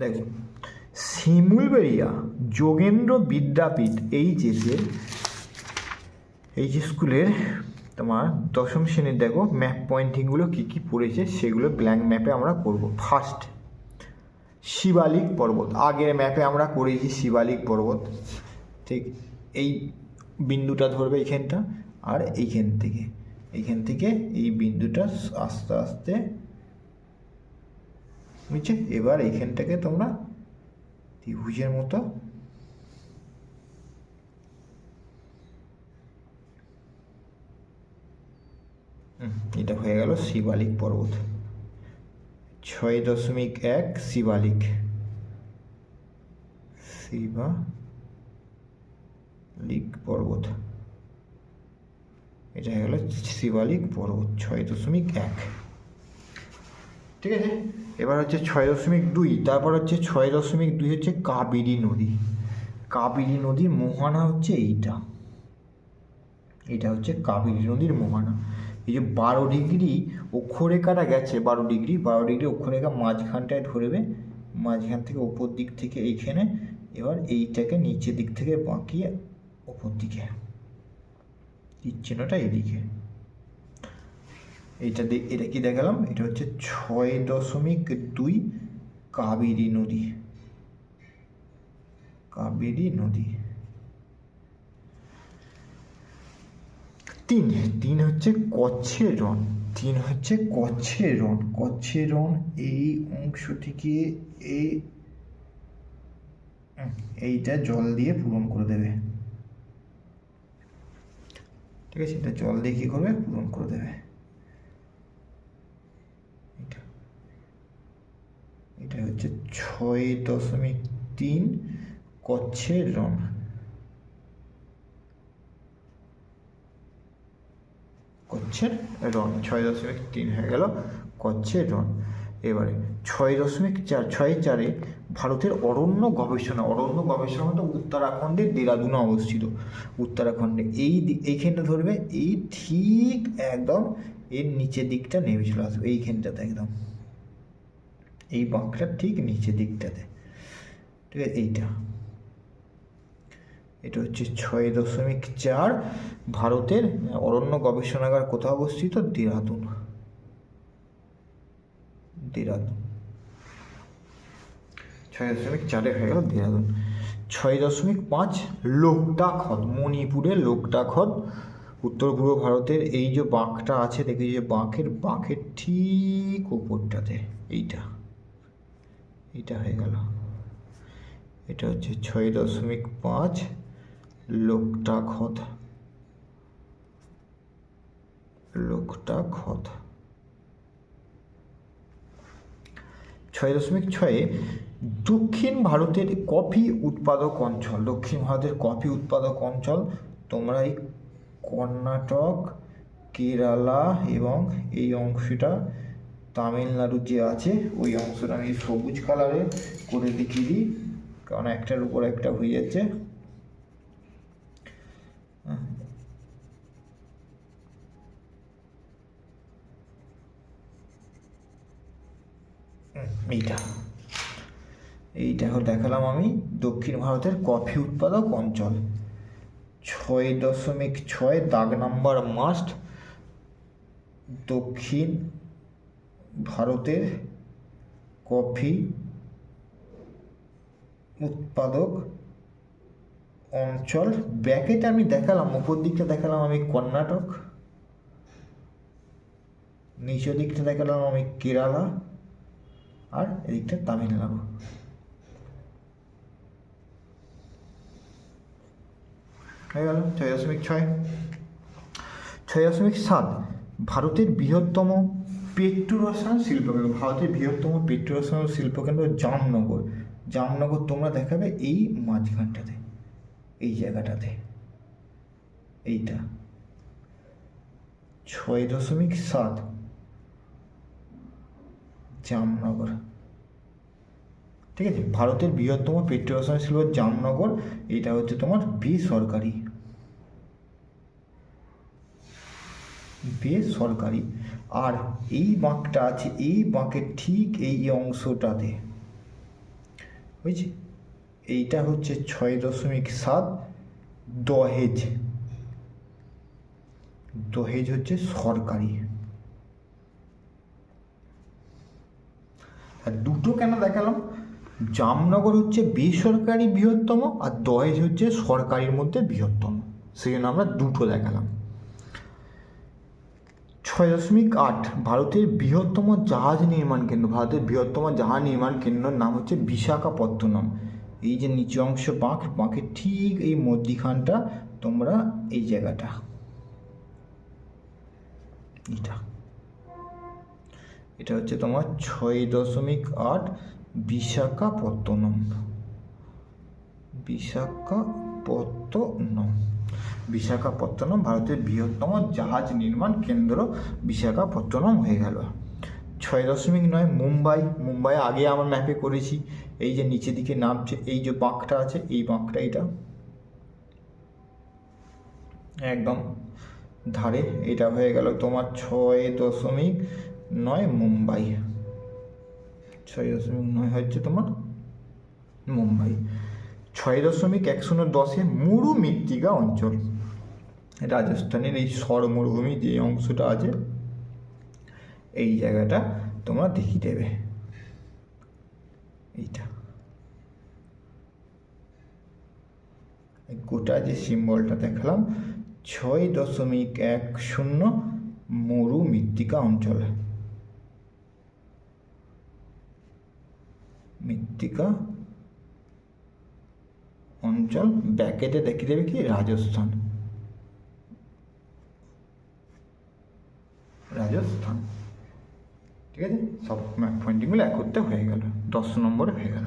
দেখো, শিমুলবেড়িয়া যোগেন্দ্র বিদ্যাপীঠ এইচএসের এইচ স্কুলের তোমার দশম শ্রেণির দেখো ম্যাপ পয়েন্টিংগুলো কী কী পড়েছে, সেগুলো ব্ল্যাঙ্ক ম্যাপে আমরা করব। ফার্স্ট শিবালিক পর্বত। আগের ম্যাপে আমরা করেছি শিবালিক পর্বত। ঠিক, এই বিন্দুটা ধরবে এইখানটা আর এইখান থেকে। এইখান থেকে এই বিন্দুটা আস্তে আস্তে বুঝছে? এবার এইখানটাকে তোমরা ত্রিভুজের মতো এটা হয়ে গেল শিবালিক পর্বত। ছয় দশমিক এক শিবালিক। শিবালিক পর্বত। এটা হয়ে গেল শিবালিক পর্বত, ছয় দশমিক এক। ঠিক আছে? এবার হচ্ছে ছয় দশমিক দুই, তারপর হচ্ছে ছয় দশমিক দুই হচ্ছে কাবেরী নদী। কাবেরী নদীর মোহানা হচ্ছে এইটা। এটা হচ্ছে কাবেরী নদীর মোহানা। এই যে বারো ডিগ্রি অক্ষরেখাটা গেছে, বারো ডিগ্রি বারো ডিগ্রি অক্ষরেখা মাঝখানটায় ধরবে, মাঝখান থেকে ওপর দিক থেকে এইখানে, এবার এইটাকে নিচের দিক থেকে বাঁকিয়ে ওপর দিকে। তীর চিহ্নটা এদিকে। এইটা দে- এটা কি দেখালাম? এটা হচ্ছে ছয় দশমিক দুই কাবেরী নদী। কাবেরী নদী। তিন তিন হচ্ছে কচ্ছের রন তিন হচ্ছে কচ্ছের রন কচ্ছের রন এই অংশটিকে এই এইটা জল দিয়ে পূরণ করে দেবে। ঠিক আছে? এটা জল দিয়ে কী করবে? পূরণ করে দেবে এটা এটা হচ্ছে ছয় দশমিক তিন কচ্ছের রন। কচ্ছের রন, ছয় দশমিক তিন হয়ে গেল কচ্ছের রন। এবারে ছয় দশমিক চার, ছয় চারে ভারতের অরণ্য গবেষণা অরণ্য গবেষণা মানে উত্তরাখণ্ডের দেরাদুনে অবস্থিত। উত্তরাখণ্ডে এই এইখানটা ধরবে, এই ঠিক একদম এর নিচের দিকটা নেমে চলে আসবে এইখানটাতে একদম। এই বাঁকটা ঠিক নিচের দিকটাতে। ঠিক আছে, এইটা। এটা হচ্ছে ছয় দশমিক চার ভারতের অরণ্য গবেষণাগার কোথাও অবস্থিত? দেরাদুন। দেরাদুন। ছয় দশমিক চারে হয়ে গেল দেরাদুন। ছয় দশমিক পাঁচ লোকটা হ্রদ মণিপুরের লোকটা হ্রদ উত্তর পূর্ব ভারতের এই যে বাঁকটা আছে, দেখি যে বাঁকের বাঁকের ঠিক ওপরটাতে এইটা। এইটা হয়ে গেল। এটা হচ্ছে ছয় দশমিক পাঁচ লোকটা হ্রদ লোকটাক হ্রদ ছয় দশমিক ছয়ে দক্ষিণ ভারতের কফি উৎপাদক অঞ্চল, দক্ষিণ ভারতের কফি উৎপাদক অঞ্চল তোমরা এই কর্ণাটক, কেরালা এবং এই অংশটা তামিলনাড়ু যে আছে, ওই অংশটা আমি সবুজ কালারে করে দেখিয়ে দিই, কারণ একটার উপর একটা হয়ে যাচ্ছে। এইটা। এইটা দেখালাম আমি, দক্ষিণ ভারতের কফি উৎপাদক অঞ্চল। ছয় দশমিক ছয় দাগ নাম্বার মাস্ট, দক্ষিণ ভারতের কফি উৎপাদক অঞ্চল। ব্যাকেটে আমি দেখালাম, উপর দিকটা দেখালাম আমি কর্ণাটক। নিচের দিকটা দেখালাম আমি কেরালা। আর এদিকটা তামিলনাড়ু। হয়ে গেল ছয় দশমিক ছয়। ছয় দশমিক সাত, ভারতের বৃহত্তম পেট্রো রসায়ন শিল্পকেন্দ্র ভারতের বৃহত্তম পেট্রো রসায়ন শিল্পকেন্দ্র জামনগর। জামনগর তোমরা দেখাবে এই মাঝখানটাতে, এই জায়গাটাতে, এইটা। ছয় দশমিক সাত জামনগর। ঠিক আছে? ভারতের বৃহত্তম পেট্রো রসায়ন শিল্প জামনগর এটা হচ্ছে তোমার বেসরকারি বেসরকারি আর এই বাঁকটা আছে, এই বাঁকের ঠিক এই অংশটাতে। বুঝছি? এইটা হচ্ছে ছয় দশমিক সাত দহেজ। দহেজ হচ্ছে সরকারি। আর দুটো কেন দেখালাম? জামনগর হচ্ছে বেসরকারি বৃহত্তম আর দহেজ হচ্ছে সরকারির মধ্যে বৃহত্তম। সেই জন্য আমরা দুটো দেখালাম। ছয় দশমিক আট, ভারতের বৃহত্তম জাহাজ নির্মাণ কেন্দ্র। ভারতের বৃহত্তম জাহাজ নির্মাণ কেন্দ্রের নাম হচ্ছে বিশাখাপত্তনম। এই যে নিচু অংশ বাঁক, বাঁকের ঠিক এই মধ্যিখানটা তোমরা এই জায়গাটা। এটা। এটা হচ্ছে তোমার ছয় দশমিক আট, বিশাখাপত্তনম। বিশাখাপত্তনম। বিশাখাপত্তনম ভারতের বৃহত্তম জাহাজ নির্মাণ কেন্দ্র বিশাখাপত্তনম হয়ে গেল। ছয় দশমিক নয় মুম্বাই মুম্বাই আগে আমার ম্যাপে করেছি। এই যে নিচের দিকে নামছে, এই যে বাঁকটা আছে, এই বাঁকটা এটা। একদম ধারে এটা হয়ে গেল তোমার ছয় দশমিক নয় মুম্বাই। ছয় দশমিক নয় হচ্ছে তোমার মুম্বাই। ছয় দশমিক এক শূন্য দশে মুরু মৃত্তিকা অঞ্চল। রাজস্থানের এই সর মরুভূমি যে অংশটা আছে, এই জায়গাটা তোমরা দেখিয়ে দেবে। এইটা। এই গোটা যে সিম্বলটা দেখালাম, ছয় দশমিক এক শূন্য মরু মৃত্তিকা অঞ্চল। মৃত্তিকা অঞ্চল ব্যাকেটে দেখিয়ে দেবে কি? রাজস্থান। রাজস্থান ঠিক আছে সব পয়েন্টিংগুলো এক করতে হয়ে গেল দশ নম্বরে হয়ে গেল